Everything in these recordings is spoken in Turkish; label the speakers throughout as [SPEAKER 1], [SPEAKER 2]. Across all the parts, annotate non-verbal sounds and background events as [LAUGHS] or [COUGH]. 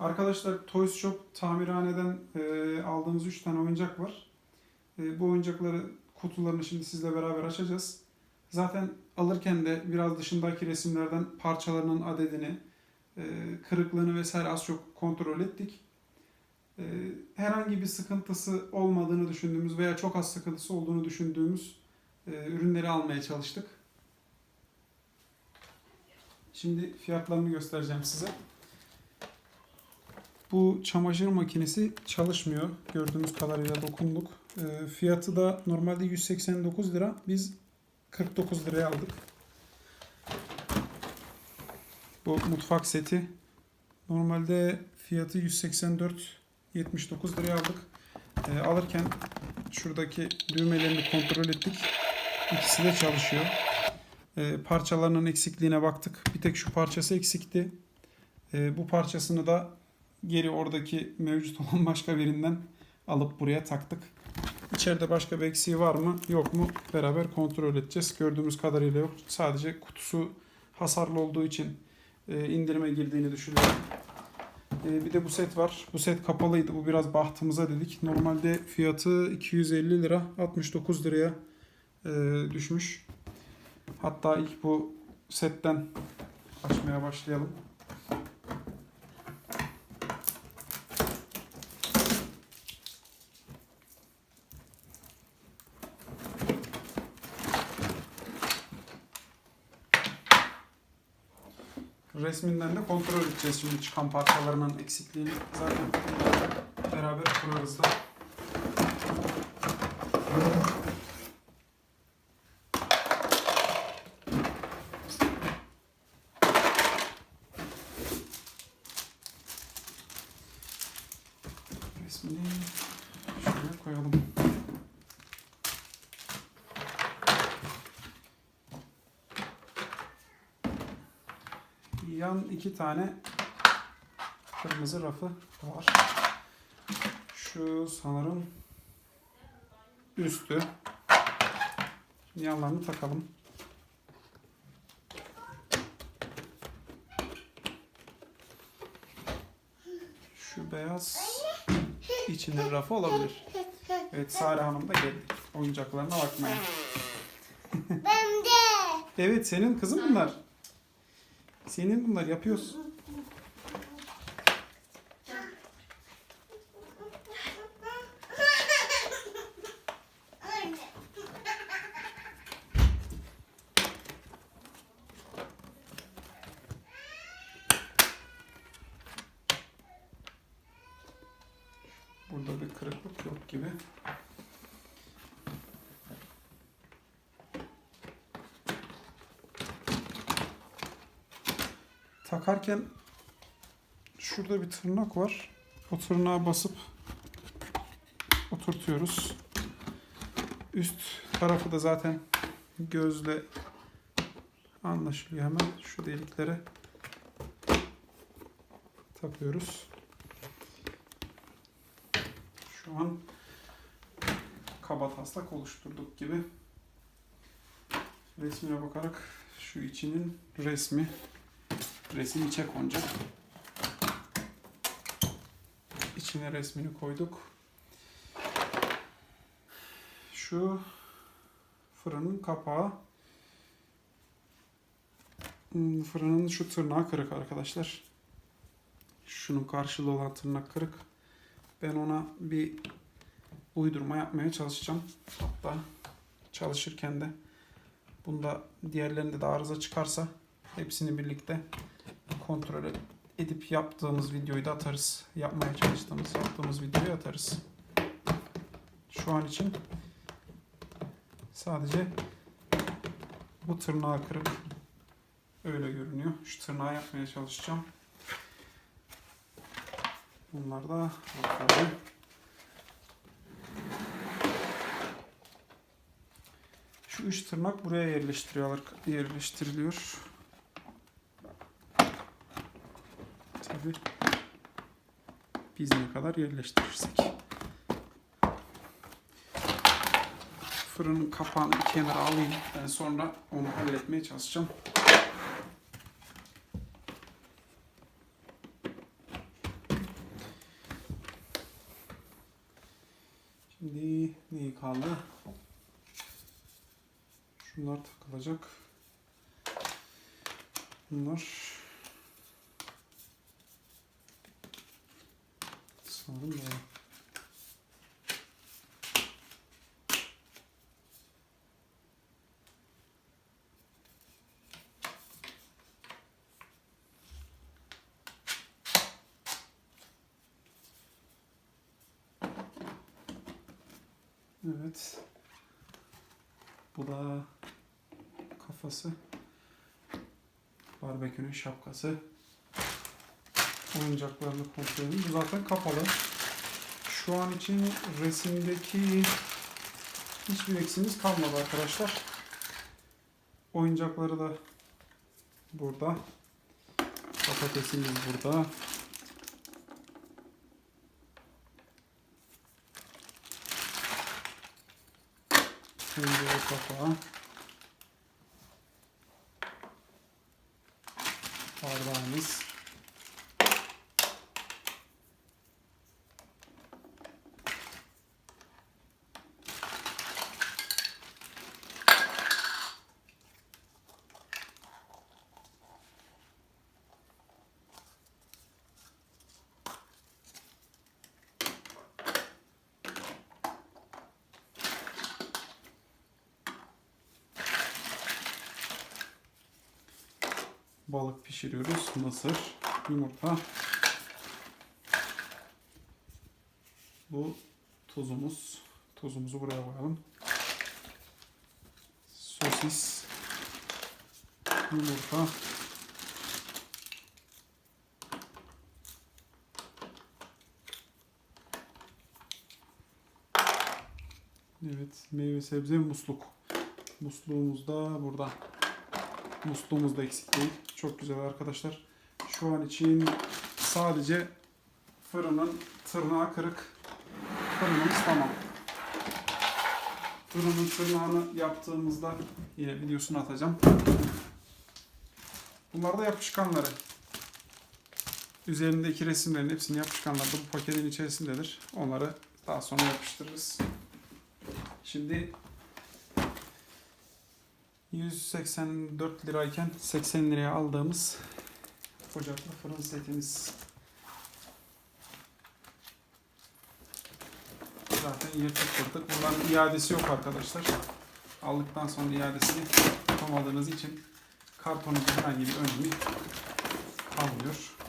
[SPEAKER 1] Arkadaşlar Toys Shop tamirhaneden e, aldığımız 3 tane oyuncak var. E, bu oyuncakları kutularını şimdi sizle beraber açacağız. Zaten alırken de biraz dışındaki resimlerden parçalarının adedini, e, kırıklığını vesaire az çok kontrol ettik. E, herhangi bir sıkıntısı olmadığını düşündüğümüz veya çok az sıkıntısı olduğunu düşündüğümüz e, ürünleri almaya çalıştık. Şimdi fiyatlarını göstereceğim size. Bu çamaşır makinesi çalışmıyor. Gördüğünüz kadarıyla dokunduk. E, fiyatı da normalde 189 lira. Biz 49 liraya aldık. Bu mutfak seti. Normalde fiyatı 184 79 liraya aldık. E, alırken şuradaki düğmelerini kontrol ettik. İkisi de çalışıyor. E, parçalarının eksikliğine baktık. Bir tek şu parçası eksikti. E, bu parçasını da geri oradaki mevcut olan başka birinden alıp buraya taktık. İçeride başka bir eksiği var mı yok mu beraber kontrol edeceğiz. Gördüğümüz kadarıyla yok. Sadece kutusu hasarlı olduğu için e, indirime girdiğini düşünüyorum. E, bir de bu set var. Bu set kapalıydı. Bu biraz bahtımıza dedik. Normalde fiyatı 250 lira 69 liraya e, düşmüş. Hatta ilk bu setten açmaya başlayalım. Resminden de kontrol edeceğiz şimdi çıkan parçalarının eksikliğini. Zaten beraber kurarız da. Resmini şuraya koyalım. Yan iki tane kırmızı rafı var. Şu sanırım üstü. Şimdi yanlarını takalım. Şu beyaz içinin rafı olabilir. Evet Sare Hanım da geldi. Oyuncaklarına bakmaya.
[SPEAKER 2] Ben de.
[SPEAKER 1] Evet senin kızım bunlar. Senin bunlar yapıyoruz.
[SPEAKER 2] Anne.
[SPEAKER 1] Burada bir kırıklık yok gibi. Takarken şurada bir tırnak var. O tırnağa basıp oturtuyoruz. Üst tarafı da zaten gözle anlaşılıyor hemen. Şu deliklere takıyoruz. Şu an kaba taslak oluşturduk gibi. Resmine bakarak şu içinin resmi resim içe konacak. İçine resmini koyduk. Şu fırının kapağı. Hmm, Fırının şu tırnağı kırık arkadaşlar. Şunun karşılığı olan tırnak kırık. Ben ona bir uydurma yapmaya çalışacağım. Hatta çalışırken de bunda diğerlerinde de arıza çıkarsa hepsini birlikte kontrol edip yaptığımız videoyu da atarız. Yapmaya çalıştığımız, yaptığımız videoyu atarız. Şu an için sadece bu tırnağı kırıp öyle görünüyor. Şu tırnağı yapmaya çalışacağım. Bunlar da bakalım. Şu üç tırnak buraya yerleştiriyorlar, yerleştiriliyor. tabi biz ne kadar yerleştirirsek. Fırının kapağını bir kenara alayım. Ben sonra onu halletmeye çalışacağım. Şimdi ne kaldı? Şunlar takılacak. Bunlar sanırım böyle. Evet. Bu da kafası. Barbekünün şapkası. Oyuncaklarını kontrol edin. Bu zaten kapalı. Şu an için resimdeki hiçbir eksimiz kalmadı arkadaşlar. Oyuncakları da burada. Patatesimiz burada. Tencere kapağı. Bardağımız. Balık pişiriyoruz. Mısır, yumurta. Bu tuzumuz. Tuzumuzu buraya koyalım. Sosis, yumurta. Evet, meyve sebze musluk. Musluğumuz da burada. Musluğumuz da eksik değil. Çok güzel arkadaşlar. Şu an için sadece fırının tırnağı kırık. Fırınımız tamam. Fırının tırnağını yaptığımızda yine videosunu atacağım. Bunlar da yapışkanları. Üzerindeki resimlerin hepsini yapışkanlar da bu paketin içerisindedir. Onları daha sonra yapıştırırız. Şimdi 184 lirayken 80 liraya aldığımız ocaklı fırın setimiz. Zaten yırtık kırtık. Bunların iadesi yok arkadaşlar. Aldıktan sonra iadesini yapamadığınız için kartonun herhangi bir önemi kalmıyor.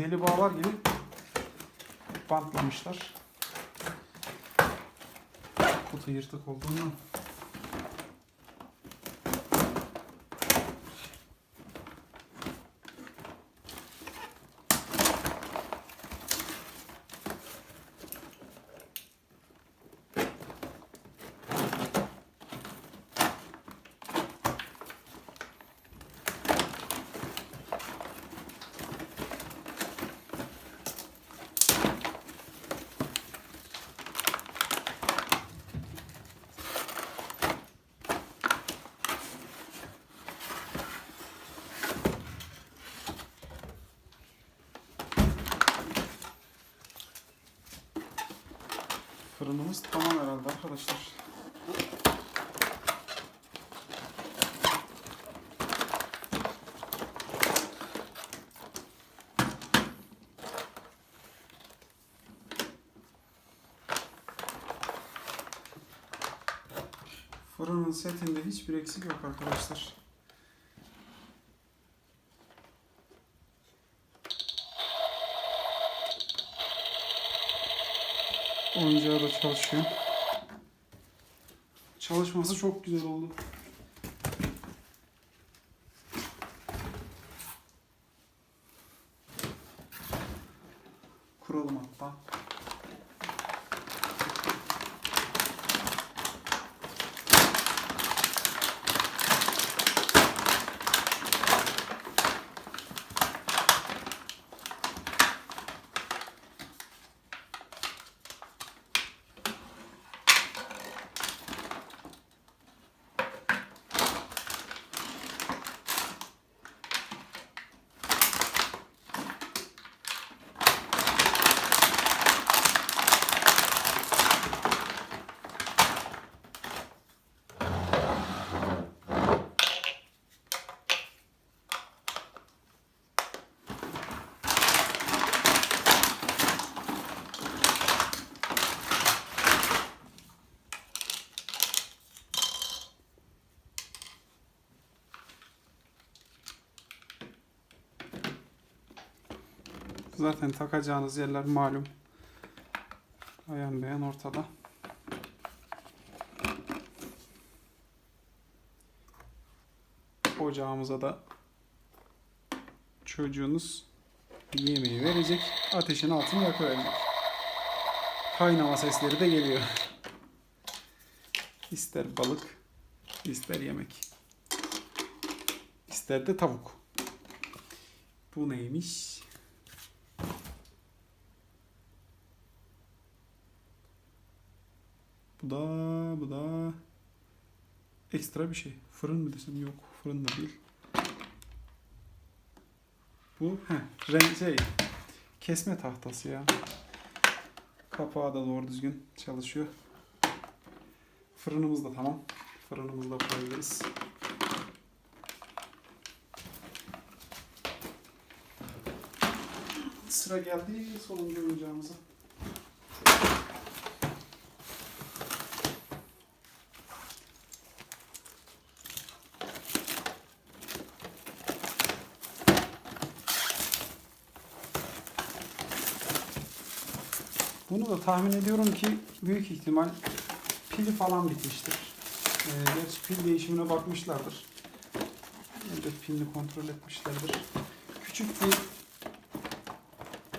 [SPEAKER 1] Deli bağlar gibi bantlamışlar. Kutu yırtık olduğundan. Tamam herhalde arkadaşlar. Fırının setinde hiçbir eksik yok arkadaşlar. Oyuncağı da çalışıyor. Çalışması çok güzel oldu. Kuralım hatta. Zaten takacağınız yerler malum. Ayan beyan ortada. Ocağımıza da çocuğunuz yemeği verecek. Ateşin altını yakıverecek. Kaynama sesleri de geliyor. İster balık, ister yemek. İster de tavuk. Bu neymiş? Bu da bu da ekstra bir şey. Fırın mı desem yok. Fırın da değil. Bu heh, renk şey kesme tahtası ya. Kapağı da doğru düzgün çalışıyor. Fırınımız da tamam. Fırınımızı da koyabiliriz. Sıra geldi sonuncu oyuncağımıza. Bunu da tahmin ediyorum ki büyük ihtimal pili falan bitmiştir. Ee, gerçi pil değişimine bakmışlardır. Elbet pilini kontrol etmişlerdir. Küçük bir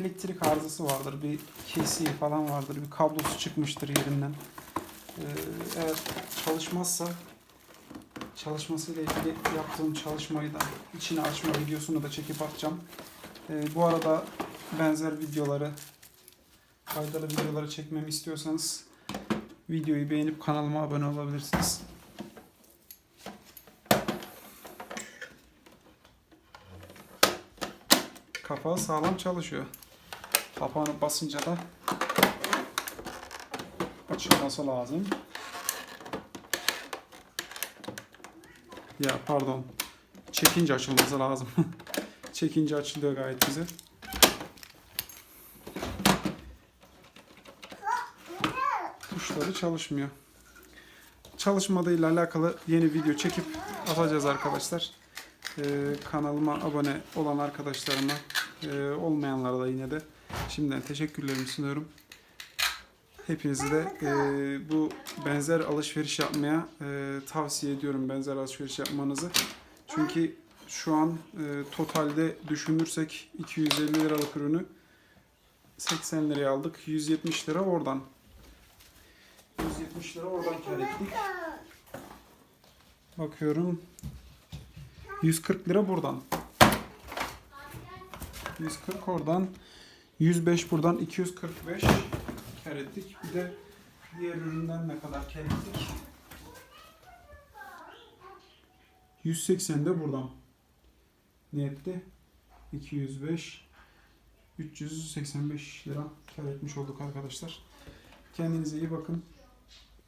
[SPEAKER 1] elektrik arızası vardır. Bir kesiği falan vardır. Bir kablosu çıkmıştır yerinden. Ee, eğer çalışmazsa çalışmasıyla ilgili yaptığım çalışmayı da içine açma videosunu da çekip atacağım. Ee, bu arada benzer videoları faydalı videoları çekmemi istiyorsanız videoyu beğenip kanalıma abone olabilirsiniz. Kapağı sağlam çalışıyor. Kapağını basınca da açılması lazım. Ya pardon. Çekince açılması lazım. [LAUGHS] Çekince açılıyor gayet güzel. Tuşları çalışmıyor. Çalışmadığıyla alakalı yeni video çekip atacağız arkadaşlar. Ee, kanalıma abone olan arkadaşlarıma, e, olmayanlara da yine de şimdiden teşekkürlerimi sunuyorum. Hepinizi de e, bu benzer alışveriş yapmaya e, tavsiye ediyorum benzer alışveriş yapmanızı. Çünkü şu an e, totalde düşünürsek 250 liralık ürünü 80 liraya aldık. 170 lira oradan 170 lira oradan kar ettik. Bakıyorum. 140 lira buradan. 140 oradan. 105 buradan 245 kar ettik. Bir de diğer üründen ne kadar kar ettik? 180 de buradan. Ne etti? 205 385 lira kar etmiş olduk arkadaşlar. Kendinize iyi bakın.